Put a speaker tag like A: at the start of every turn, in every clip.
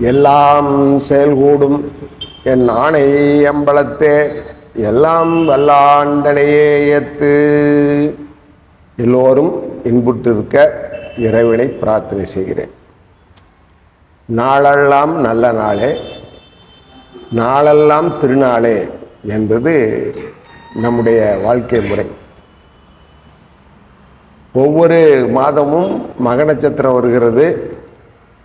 A: எல்லாம் செயல்கூடும். என் ஆணை அம்பலத்தே எல்லாம் வல்லாண்டனையே ஏத்து. எல்லோரும் இன்புட்டிருக்க இறைவனை பிரார்த்தனை செய்கிறேன். நாளெல்லாம் நல்ல நாளே நாளெல்லாம் திருநாளே என்பது நம்முடைய வாழ்க்கை முறை. ஒவ்வொரு மாதமும் மக நட்சத்திரம் வருகிறது.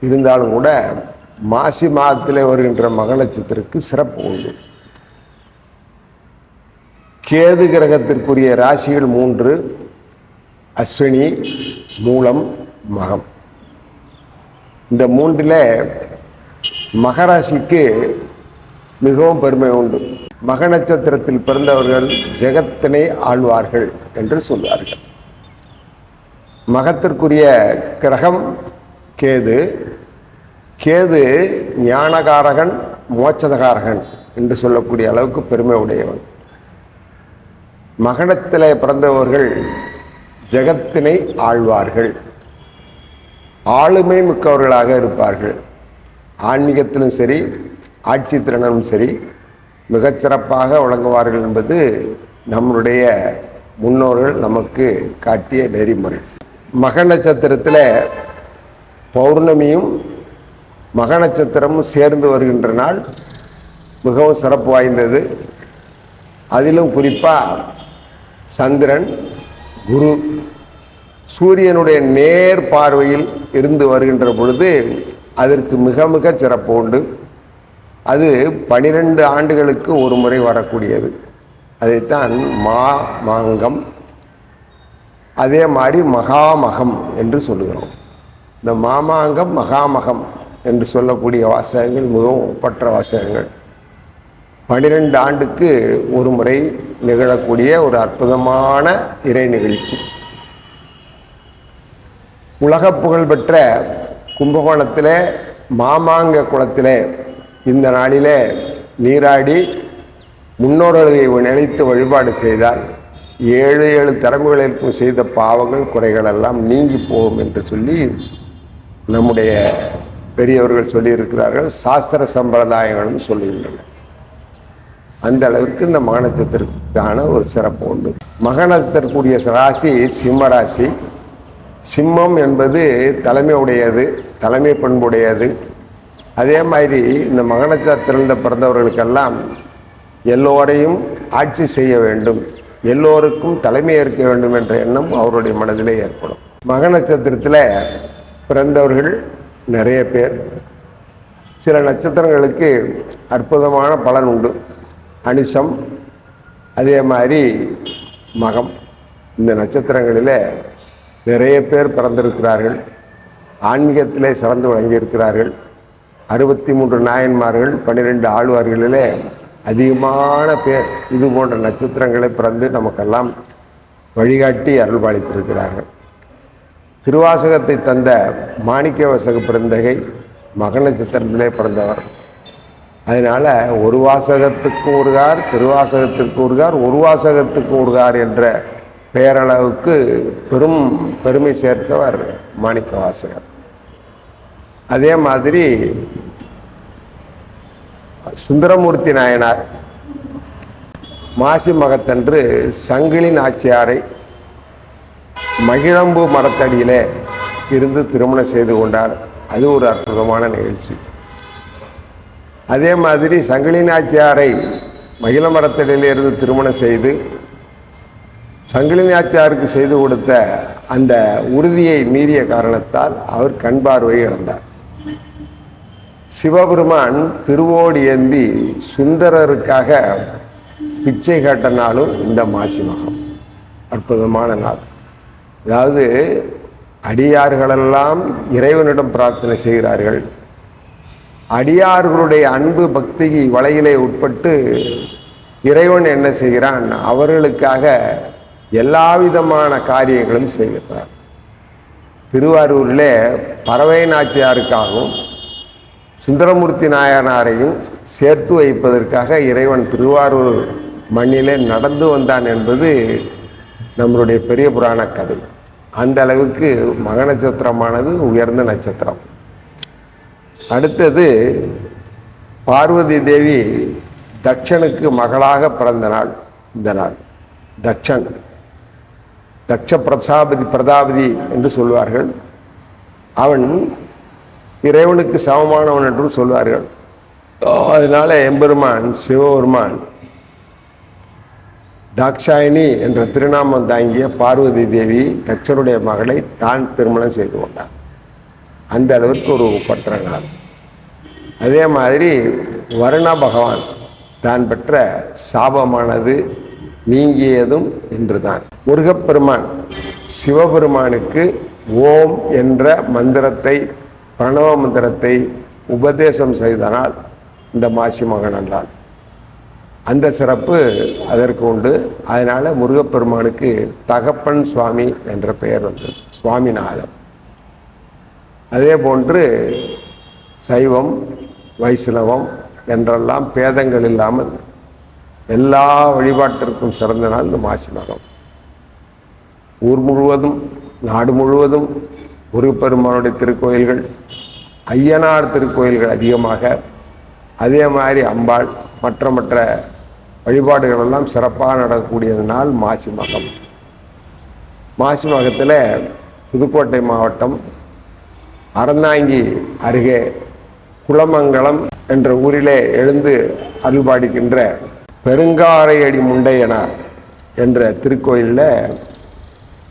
A: இருந்தாலும் கூட மாசி மாதத்தில் வருகின்ற மக நட்சத்திரத்துக்கு சிறப்பு உண்டு. கேது கிரகத்திற்குரிய ராசிகள் மூன்று அஸ்வினி மூலம் மகம். இந்த மூன்றில் மகராசிக்கு மிகவும் பெருமை உண்டு. மக நட்சத்திரத்தில் பிறந்தவர்கள் ஜெகத்தினை ஆழ்வார்கள் என்று சொல்வார்கள். மகத்திற்குரிய கிரகம் கேது கேது ஞானகாரகன் மோட்சதகாரகன் என்று சொல்லக்கூடிய அளவுக்கு பெருமை உடையவன். மகனத்தில் பிறந்தவர்கள் ஜெகத்தினை ஆழ்வார்கள் ஆளுமை மிக்கவர்களாக இருப்பார்கள். ஆன்மீகத்திலும் சரி ஆட்சி திறனும் சரி மிகச்சிறப்பாக விளங்குவார்கள் என்பது நம்மளுடைய முன்னோர்கள் நமக்கு காட்டிய நெறிமுறை. மக நட்சத்திரத்தில் பௌர்ணமியும் மக நட்சத்திரமும் சேர்ந்து வருகின்ற நாள் மிகவும் சிறப்பு வாய்ந்தது. அதிலும் குறிப்பாக சந்திரன் குரு சூரியனுடைய நேர் பார்வையில் இருந்து வருகின்ற பொழுது அதற்கு மிக மிக சிறப்பு உண்டு. அது பனிரெண்டு ஆண்டுகளுக்கு ஒரு முறை வரக்கூடியது. அதைத்தான் மா மாங்கம் அதே மாதிரி மகாமகம் என்று சொல்லுகிறோம். இந்த மாமாங்கம் மகாமகம் என்று சொல்லக்கூடிய வாசகங்கள் மிகவும் ஒப்பற்ற வாசகங்கள். பனிரெண்டு ஆண்டுக்கு ஒரு முறை நிகழக்கூடிய ஒரு அற்புதமான இறை நிகழ்ச்சி. உலக புகழ்பெற்ற கும்பகோணத்திலே மாமாங்க குளத்திலே இந்த நாளிலே நீராடி முன்னோர்களை நினைத்து வழிபாடு செய்தால் ஏழு ஏழு தரம்புகளிற்கும் செய்த பாவங்கள் குறைகள் எல்லாம் நீங்கி போகும் என்று சொல்லி நம்முடைய பெரியவர்கள் சொல்லியிருக்கிறார்கள் சாஸ்திர சம்பிரதாயங்களும் சொல்லுகின்றன அந்த அளவுக்கு இந்த மக நட்சத்திரத்துக்கான ஒரு சிறப்பு உண்டு. மக நட்சத்திரக்கூடிய ராசி சிம்ம ராசி. சிம்மம் என்பது தலைமை உடையது தலைமை பண்புடையது. அதே மாதிரி இந்த மக நட்சத்திரத்தில் பிறந்தவர்களுக்கெல்லாம் எல்லோரையும் ஆட்சி செய்ய வேண்டும் எல்லோருக்கும் தலைமை ஏற்க வேண்டும் என்ற எண்ணம் அவருடைய மனதிலே ஏற்படும். மக நட்சத்திரத்தில் பிறந்தவர்கள் நிறைய பேர். சில நட்சத்திரங்களுக்கு அற்புதமான பலன் உண்டு. அனிஷம் அதே மாதிரி மகம். இந்த நட்சத்திரங்களில் நிறைய பேர் பிறந்திருக்கிறார்கள். ஆன்மீகத்திலே சிறந்து விளங்கியிருக்கிறார்கள். அறுபத்தி மூன்று நாயன்மார்கள் பன்னிரெண்டு ஆழ்வார்களிலே அதிகமான பேர். இது போன்ற நட்சத்திரங்களை பிறந்து நமக்கெல்லாம் வழிகாட்டி அருள்பாலித்திருக்கிறார்கள். திருவாசகத்தை தந்த மாணிக்க வசக பிறந்தகை மகன சித்திரத்திலே பிறந்தவர். அதனால ஒரு வாசகத்துக்கு ஒருகார் திருவாசகத்திற்கு ஒருகார் ஒரு வாசகத்துக்கு ஒருகார் என்ற பெயரளவுக்கு பெரும் பெருமை சேர்த்தவர் மாணிக்க வாசகர் அதே மாதிரி சுந்தரமூர்த்தி நாயனார் மாசி மகத்தன்று சங்கிலி நாச்சியாரை மகிழம்பு மரத்தடியிலே இருந்து திருமணம் செய்து கொண்டார். அது ஒரு அற்புதமான நிகழ்ச்சி. அதே மாதிரி சங்கிலி நாச்சியாரை மகிழ மரத்தடியில் இருந்து திருமணம் செய்து சங்கிலி நாச்சியாருக்கு செய்து கொடுத்த அந்த உறுதியை மீறிய காரணத்தால் அவர் கண் பார்வையை இழந்தார். சிவபெருமான் திருவோடி ஏந்தி சுந்தரருக்காக பிச்சை கேட்ட நாளும் இந்த மாசி மகம். அற்புதமான நாள். அதாவது அடியார்களெல்லாம் இறைவனிடம் பிரார்த்தனை செய்கிறார்கள். அடியார்களுடைய அன்பு பக்தி வலையிலே உட்பட்டு இறைவன் என்ன செய்கிறான்? அவர்களுக்காக எல்லா விதமான காரியங்களும் செய்கிறார். திருவாரூரில் பறவை நாச்சியாருக்காகவும் சுந்தரமூர்த்தி நாயனாரையும் சேர்த்து வைப்பதற்காக இறைவன் திருவாரூர் மண்ணிலே நடந்து வந்தான் என்பது நம்மளுடைய பெரிய புராண கதை. அந்த அளவுக்கு மக நட்சத்திரமானது உயர்ந்த நட்சத்திரம். அடுத்தது பார்வதி தேவி தக்ஷனுக்கு மகளாக பிறந்த நாள் இந்த நாள். தக்ஷன். தக்ஷ பிரசாபதி பிரதாபதி என்று சொல்வார்கள். அவன் இறைவனுக்கு சமமானவன் என்றும் சொல்வார்கள். அதனால் எம்பெருமான் சிவபெருமான் தாக்ஷாயினி என்ற திருநாமம் தாங்கிய பார்வதி தேவி தச்சருடைய மகளை தான் திருமணம் செய்து கொண்டார். அந்த அளவிற்கு ஒரு ஒப்பற்ற நாள். அதே மாதிரி வருண பகவான் தான் பெற்ற சாபமானது நீங்கியதும் இன்றுதான். முருகப்பெருமான் சிவபெருமானுக்கு ஓம் என்ற மந்திரத்தை பிரணவ மந்திரத்தை உபதேசம் செய்தனால் இந்த மாசி மகனல்லால் அந்த சிறப்பு அதற்கு உண்டு. அதனால் முருகப்பெருமானுக்கு தகப்பன் சுவாமி என்ற பெயர் வந்தது சுவாமிநாதன். அதே போன்று சைவம் வைஷ்ணவம் என்றெல்லாம் பேதங்கள் இல்லாமல் எல்லா வழிபாட்டிற்கும் சிறந்த நாள் இந்த மாசி மகம் ஊர் முழுவதும் நாடு முழுவதும் முருகப்பெருமானுடைய திருக்கோயில்கள் ஐயனார் திருக்கோயில்கள் அதிகமாக. அதே மாதிரி அம்பாள் மற்ற மற்ற வழிபாடுகள் எல்லாம் சிறப்பாக நடக்கக்கூடிய நாள் மாசி மகம். மாசி மகத்தில் புதுக்கோட்டை மாவட்டம் அறந்தாங்கி அருகே குளமங்கலம் என்ற ஊரிலே எழுந்து அருள்பாடிக்கின்ற பெருங்காரையடி முண்டையனார் என்ற திருக்கோயிலில்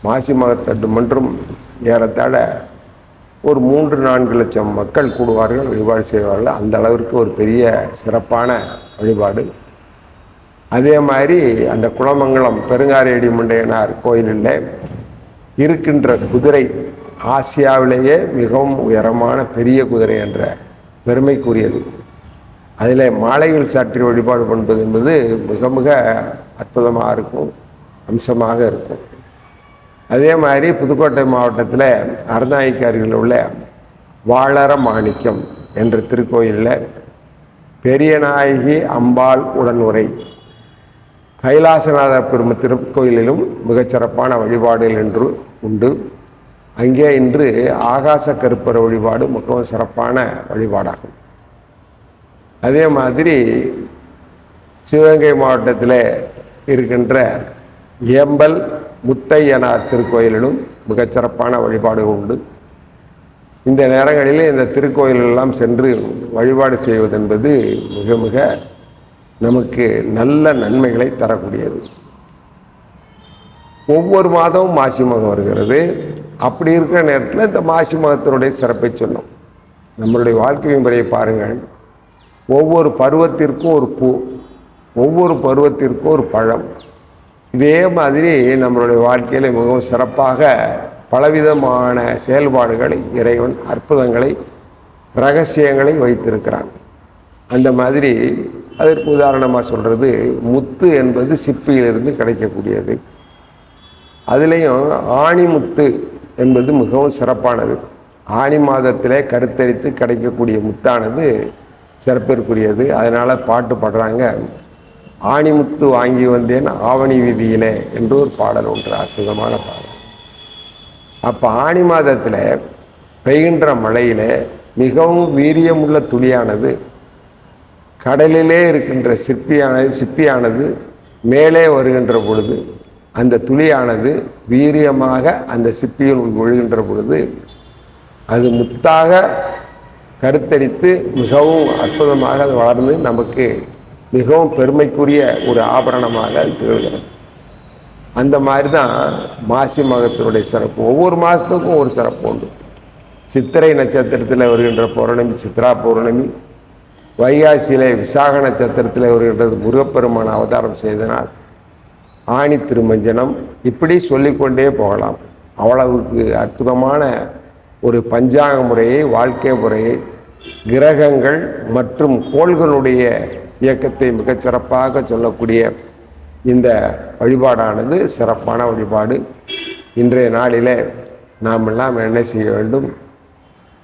A: மாசி மகத்தட்டு மன்றும் ஏறத்தாழ ஒரு மூன்று நான்கு லட்சம் மக்கள் கூடுவார்கள் வழிபாடு செய்வார்கள். அந்த அளவிற்கு ஒரு பெரிய சிறப்பான வழிபாடு. அதே மாதிரி அந்த குளமங்கலம் பெருங்காரேடி முண்டையனார் கோயிலில் இருக்கின்ற குதிரை ஆசியாவிலேயே மிகவும் உயரமான பெரிய குதிரை என்ற பெருமைக்குரியது. அதில் மாலைகள் சாற்றி வழிபாடு பண்ணுவது என்பது மிக மிக அற்புதமாக இருக்கும் அம்சமாக இருக்கும். அதே மாதிரி புதுக்கோட்டை மாவட்டத்தில் அறநாய்க்கு அருகில் உள்ள வாழற மாணிக்கம் என்ற திருக்கோயிலில் பெரியநாயகி அம்பாள் உடனுரை கைலாசநாத பெரும திருக்கோயிலிலும் மிகச்சிறப்பான வழிபாடுகள் என்று உண்டு. அங்கே இன்று ஆகாச கருப்பர வழிபாடு மிகவும் சிறப்பான வழிபாடாகும். அதே மாதிரி சிவகங்கை மாவட்டத்தில் இருக்கின்ற ஏம்பல் முத்தையனார் திருக்கோயிலிலும் மிகச்சிறப்பான வழிபாடு உண்டு. இந்த நேரங்களில் இந்த திருக்கோயிலெல்லாம் சென்று வழிபாடு செய்வது என்பது மிக மிக நமக்கு நல்ல நன்மைகளை தரக்கூடியது. ஒவ்வொரு மாதமும் மாசி மகம் வருகிறது. அப்படி இருக்கிற நேரத்தில் இந்த மாசி மகத்தினுடைய சிறப்பை சொன்னோம் நம்மளுடைய வாழ்க்கை முறையை பாருங்கள். ஒவ்வொரு பருவத்திற்கும் ஒரு பூ ஒவ்வொரு பருவத்திற்கும் ஒரு பழம். இதே மாதிரி நம்மளுடைய வாழ்க்கையில் மிகவும் சிறப்பாக பலவிதமான செயல்பாடுகளை இறைவன் அற்புதங்களை ரகசியங்களை வைத்திருக்கிறான். அந்த மாதிரி அதற்கு உதாரணமாக சொல்கிறது முத்து என்பது சிப்பியிலிருந்து கிடைக்கக்கூடியது. அதுலேயும் ஆணிமுத்து என்பது மிகவும் சிறப்பானது. ஆணி மாதத்திலே கருத்தரித்து கிடைக்கக்கூடிய முத்தானது சிறப்பிற்குரியது. அதனால் பாட்டு பாடுறாங்க. ஆணிமுத்து வாங்கி வந்தேன் ஆவணி வீதியிலே என்று ஒரு பாடல் ஒன்று அற்புதமான பாடல். அப்போ ஆணி மாதத்தில் பெய்கின்ற மழையிலே மிகவும் வீரியமுள்ள துளியானது கடலிலே இருக்கின்ற சிற்பியானது சிப்பியானது மேலே வருகின்ற பொழுது அந்த துளியானது வீரியமாக அந்த சிப்பியில் விழுகின்ற பொழுது அது முத்தாக கருத்தரித்து மிகவும் அற்புதமாக அது வளர்ந்து நமக்கு மிகவும் பெருமைக்குரிய ஒரு ஆபரணமாக அது திகழ்கிறது. அந்த மாதிரி தான் மாசி மகத்தினுடைய சிறப்பு. ஒவ்வொரு மாதத்துக்கும் ஒரு சிறப்பு உண்டு. சித்திரை நட்சத்திரத்தில் வருகின்ற பௌர்ணமி சித்ரா பௌர்ணமி வைகாசியிலே விசாக நட்சத்திரத்தில் வருகின்றது முருகப்பெருமான் அவதாரம் செய்தனால் ஆணி திருமஞ்சனம் இப்படி சொல்லிக்கொண்டே போகலாம். அவ்வளவுக்கு அற்புதமான ஒரு பஞ்சாங்க முறையை வாழ்க்கை முறையை கிரகங்கள் மற்றும் கோள்களுடைய இயக்கத்தை மிகச்சிறப்பாக சொல்லக்கூடிய இந்த வழிபாடானது சிறப்பான வழிபாடு. இன்றைய நாளில் நாம் எல்லாம் என்ன செய்ய வேண்டும்?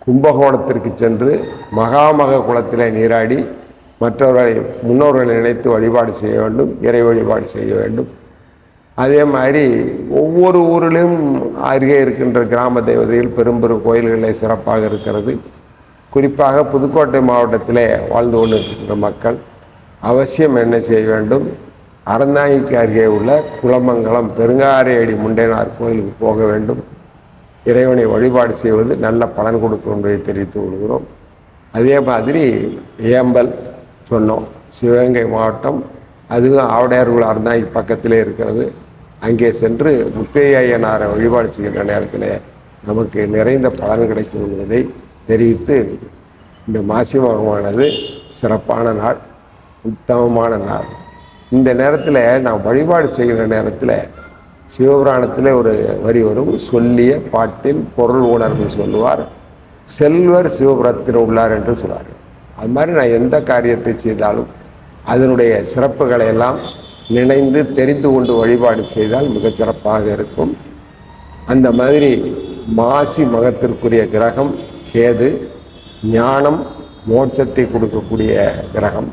A: கும்பகோணத்திற்கு சென்று மகாமக குளத்தில் நீராடி மற்றவர்களை முன்னோர்களை நினைத்து வழிபாடு செய்ய வேண்டும் இறை வழிபாடு செய்ய வேண்டும். அதே மாதிரி ஒவ்வொரு ஊரிலும் அருகே இருக்கின்ற கிராம தேவதையில் பெரும்பெரும் கோயில்களே சிறப்பாக இருக்கிறது. குறிப்பாக புதுக்கோட்டை மாவட்டத்திலே வாழ்ந்து கொண்டிருக்கின்ற மக்கள் அவசியம் என்ன செய்ய வேண்டும்? அறந்தாங்கிக்கு அருகே உள்ள குளமங்கலம் பெருங்காரையடி முண்டைனார் கோயிலுக்கு போக வேண்டும். இறைவனை வழிபாடு செய்வது நல்ல பலன் கொடுக்கும் என்பதை தெரிவித்துக் கொள்கிறோம். அதே மாதிரி ஏம்பல் சொன்னோம். சிவகங்கை மாவட்டம் அதுவும் ஆவடையார்கள் அருந்தாய் பக்கத்திலே இருக்கிறது. அங்கே சென்று முத்தையனாரை வழிபாடு செய்கின்ற நேரத்தில் நமக்கு நிறைந்த பலன் கிடைக்கும் என்பதை தெரிவித்து இந்த மாசி மகமானது சிறப்பான நாள் உத்தமமான நாள். இந்த நேரத்தில் நாம் வழிபாடு செய்கிற நேரத்தில் சிவபுராணத்தில் ஒரு வரி வரும் சொல்லிய பாட்டில் பொருள் உணர்வு சொல்லுவார் செல்வர் சிவபுரத்தில் உள்ளார் என்று சொல்வார். அது மாதிரி நான் எந்த காரியத்தை செய்தாலும் அதனுடைய சிறப்புகளை எல்லாம் நினைந்து தெரிந்து கொண்டு வழிபாடு செய்தால் மிகச் சிறப்பாக இருக்கும். அந்த மாதிரி மாசி மகத்திற்குரிய கிரகம் கேது ஞானம் மோட்சத்தை கொடுக்கக்கூடிய கிரகம்.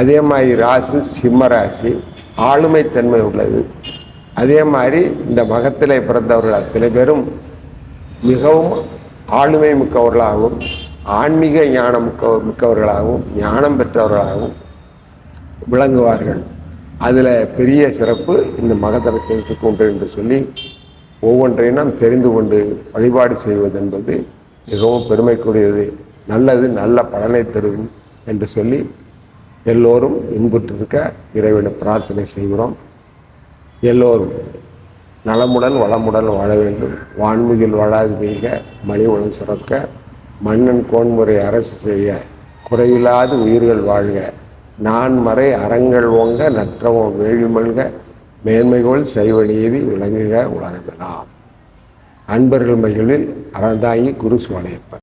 A: அதே மாதிரி ராசி சிம்ம ராசி ஆளுமைத்தன்மை உள்ளது. அதே மாதிரி இந்த மகத்திலே பிறந்தவர்கள் அத்தனை பேரும் மிகவும் ஆளுமை மிக்கவர்களாகவும் ஆன்மீக ஞானம் மிக்க மிக்கவர்களாகவும் ஞானம் பெற்றவர்களாகவும் விளங்குவார்கள். அதில் பெரிய சிறப்பு இந்த மகதரட்சத்துக்கு உண்டு என்று சொல்லி ஒவ்வொன்றையும் நாம் தெரிந்து கொண்டு வழிபாடு செய்வது என்பது மிகவும் பெருமைக்குரியது நல்லது நல்ல பலனை தரும் என்று சொல்லி எல்லோரும் இன்புற்றிருக்க இறைவனை பிரார்த்தனை செய்கிறோம். எல்லோரும் நலமுடன் வளமுடன் வாழ வேண்டும். வான்மிகில் வாழாது மிக மணி உலன் சிறக்க மன்னன் கோன்முறை அரசு செய்ய குறைவில்லாது உயிர்கள் வாழ்க. நான் மறை அறங்கள் ஓங்க நற்றவம் வேள்விமல்க மேன்மைகோள் சைவ நீதி விளங்குக உலகமெல்லாம் அன்பர்கள் மகிழில் அறந்தாயி குரு சுவாலையப்பன்